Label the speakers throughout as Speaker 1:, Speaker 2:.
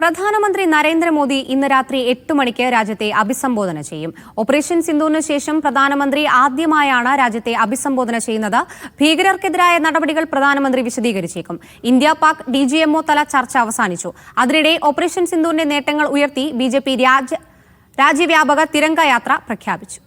Speaker 1: പ്രധാനമന്ത്രി നരേന്ദ്രമോദി ഇന്ന് രാത്രി എട്ട് മണിക്ക് രാജ്യത്തെ അഭിസംബോധന ചെയ്യും. ഓപ്പറേഷൻ സിന്ധുവിന് ശേഷം പ്രധാനമന്ത്രി ആദ്യമായാണ് രാജ്യത്തെ അഭിസംബോധന ചെയ്യുന്നത്. ഭീകരർക്കെതിരായ നടപടികൾ പ്രധാനമന്ത്രി വിശദീകരിച്ചേക്കും. India Pak D G MO തല ചർച്ച അവസാനിച്ചു. അതിനിടെ ഓപ്പറേഷൻ സിന്ധുവിന്റെ നേട്ടങ്ങൾ ഉയർത്തി ബിജെപി ജെ പി രാജ്യവ്യാപക തിരംഗയാത്ര പ്രഖ്യാപിച്ചു.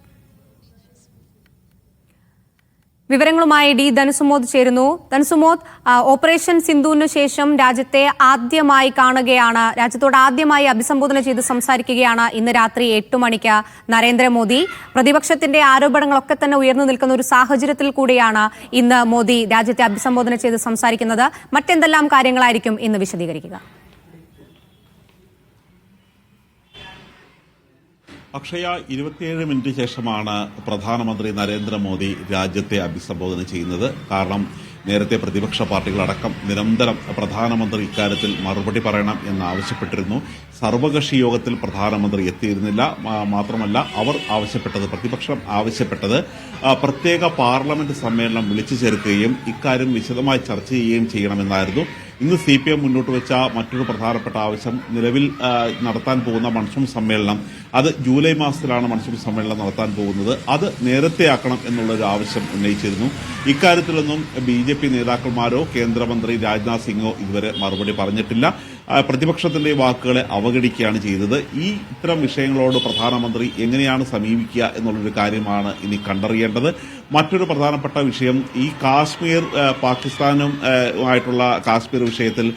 Speaker 1: വിവരങ്ങളുമായി ഡി ധനുസുമോദ് ചേരുന്നു. ധനുസുമോദ് ഓപ്പറേഷൻ സിന്ധുവിനു ശേഷം രാജ്യത്തെ ആദ്യമായി കാണുകയാണ്. രാജ്യത്തോട് ആദ്യമായി അഭിസംബോധന ചെയ്ത് സംസാരിക്കുകയാണ് ഇന്ന് രാത്രി എട്ട് മണിക്ക് നരേന്ദ്രമോദി. പ്രതിപക്ഷത്തിന്റെ ആരോപണങ്ങളൊക്കെ തന്നെ ഉയർന്നു നിൽക്കുന്ന ഒരു സാഹചര്യത്തിൽ കൂടിയാണ് ഇന്ന് മോദി രാജ്യത്തെ അഭിസംബോധന ചെയ്ത് സംസാരിക്കുന്നത്. മറ്റെന്തെല്ലാം കാര്യങ്ങളായിരിക്കും ഇന്ന് വിശദീകരിക്കുക.
Speaker 2: അക്ഷയ ഇരുപത്തിയേഴ് മിനിറ്റ് ശേഷമാണ് പ്രധാനമന്ത്രി നരേന്ദ്രമോദി രാജ്യത്തെ അഭിസംബോധന ചെയ്യുന്നത്. കാരണം നേരത്തെ പ്രതിപക്ഷ പാർട്ടികളടക്കം നിരന്തരം പ്രധാനമന്ത്രി ഇക്കാര്യത്തിൽ മറുപടി പറയണം എന്നാവശ്യപ്പെട്ടിരുന്നു. സർവകക്ഷി യോഗത്തിൽ പ്രധാനമന്ത്രി എത്തിയിരുന്നില്ല. മാത്രമല്ല അവർ ആവശ്യപ്പെട്ടത് പ്രതിപക്ഷം ആവശ്യപ്പെട്ടത് പ്രത്യേക പാർലമെന്റ് സമ്മേളനം വിളിച്ചു ചേർക്കുകയും ഇക്കാര്യം വിശദമായി ചർച്ച ചെയ്യുകയും ചെയ്യണമെന്നായിരുന്നു ഇന്ന് സി പി എം മുന്നോട്ട് വെച്ച മറ്റൊരു പ്രധാനപ്പെട്ട ആവശ്യം നിലവിൽ നടത്താൻ പോകുന്ന മൺസൂൺ സമ്മേളനം. അത് ജൂലൈ മാസത്തിലാണ് മൺസൂൺ സമ്മേളനം നടത്താൻ പോകുന്നത്. അത് നേരത്തെയാക്കണം എന്നുള്ളൊരു ആവശ്യം ഉന്നയിച്ചിരുന്നു. ഇക്കാര്യത്തിലൊന്നും ബി ജെ പി നേതാക്കന്മാരോ കേന്ദ്രമന്ത്രി രാജ്നാഥ് സിംഗോ ഇതുവരെ മറുപടി പറഞ്ഞിട്ടില്ല. പ്രതിപക്ഷത്തിന്റെ വാക്കുകളെ അവഗണിക്കുകയാണ് ചെയ്തത്. ഈ ഇത്തരം വിഷയങ്ങളോട് പ്രധാനമന്ത്രി എങ്ങനെയാണ് സമീപിക്കുക എന്നുള്ളൊരു കാര്യമാണ് ഇനി കണ്ടറിയേണ്ടത്. മറ്റൊരു പ്രധാനപ്പെട്ട വിഷയം ഈ കാശ്മീർ പാകിസ്ഥാനും ആയിട്ടുള്ള കാശ്മീർ വിഷയത്തിൽ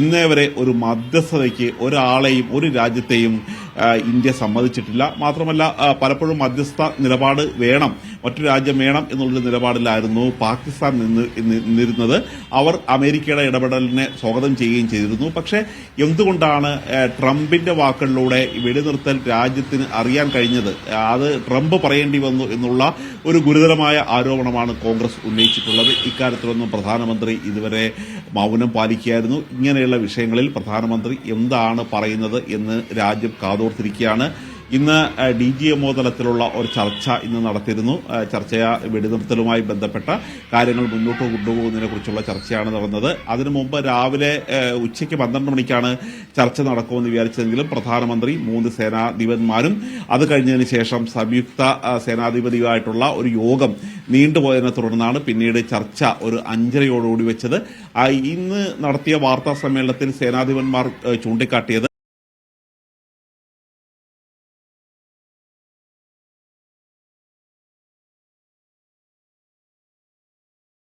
Speaker 2: ഇന്നേ വരെ ഒരു മധ്യസ്ഥതയ്ക്ക് ഒരാളെയും ഒരു രാജ്യത്തെയും ഇന്ത്യ സമ്മതിച്ചിട്ടില്ല. മാത്രമല്ല പലപ്പോഴും മധ്യസ്ഥ നിലപാട് വേണം. മറ്റു രാജ്യം വേണം എന്നുള്ളൊരു നിലപാടിലായിരുന്നു പാകിസ്ഥാൻ നിന്ന് നിന്നിരുന്നത്. അവർ അമേരിക്കയുടെ ഇടപെടലിനെ സ്വാഗതം ചെയ്യുകയും ചെയ്തിരുന്നു. പക്ഷേ എന്തുകൊണ്ടാണ് ട്രംപിന്റെ വാക്കുകളിലൂടെ വെടിനിർത്തൽ രാജ്യത്തിന് അറിയാൻ കഴിഞ്ഞത്? അത് ട്രംപ് പറയേണ്ടി വന്നു എന്നുള്ള ഒരു ഗുരുതരമായ ആരോപണമാണ് കോൺഗ്രസ് ഉന്നയിച്ചിട്ടുള്ളത്. ഇക്കാര്യത്തിലൊന്നും പ്രധാനമന്ത്രി ഇതുവരെ മൗനം പാലിക്കുകയായിരുന്നു ഇങ്ങനെയുള്ള വിഷയങ്ങളിൽ പ്രധാനമന്ത്രി എന്താണ് പറയുന്നത് എന്ന് രാജ്യം കാതോർത്തിരിക്കുകയാണ്. ഇന്ന് ഡി ജി എംഒ തലത്തിലുള്ള ഒരു ചർച്ച ഇന്ന് നടത്തിയിരുന്നു. ചർച്ചയ ചർച്ച വെടിനിർത്തലുമായി ബന്ധപ്പെട്ട കാര്യങ്ങൾ മുന്നോട്ട് കൊണ്ടുപോകുന്നതിനെ കുറിച്ചുള്ള ചർച്ചയാണ് നടന്നത് അതിനു മുമ്പ് രാവിലെ ഉച്ചയ്ക്ക് പന്ത്രണ്ട് മണിക്കാണ് ചർച്ച നടക്കുമെന്ന് വിചാരിച്ചതെങ്കിലും പ്രധാനമന്ത്രി മൂന്ന് സേനാധിപന്മാരും അത് കഴിഞ്ഞതിന് ശേഷം സംയുക്ത സേനാധിപതിയുമായിട്ടുള്ള ഒരു യോഗം നീണ്ടുപോയതിനെ തുടർന്നാണ് പിന്നീട് ചർച്ച ഒരു അഞ്ചരയോടുകൂടി വെച്ചത്. ഇന്ന് നടത്തിയ വാർത്താ സമ്മേളനത്തിൽ സേനാധിപന്മാർ ചൂണ്ടിക്കാട്ടിയത്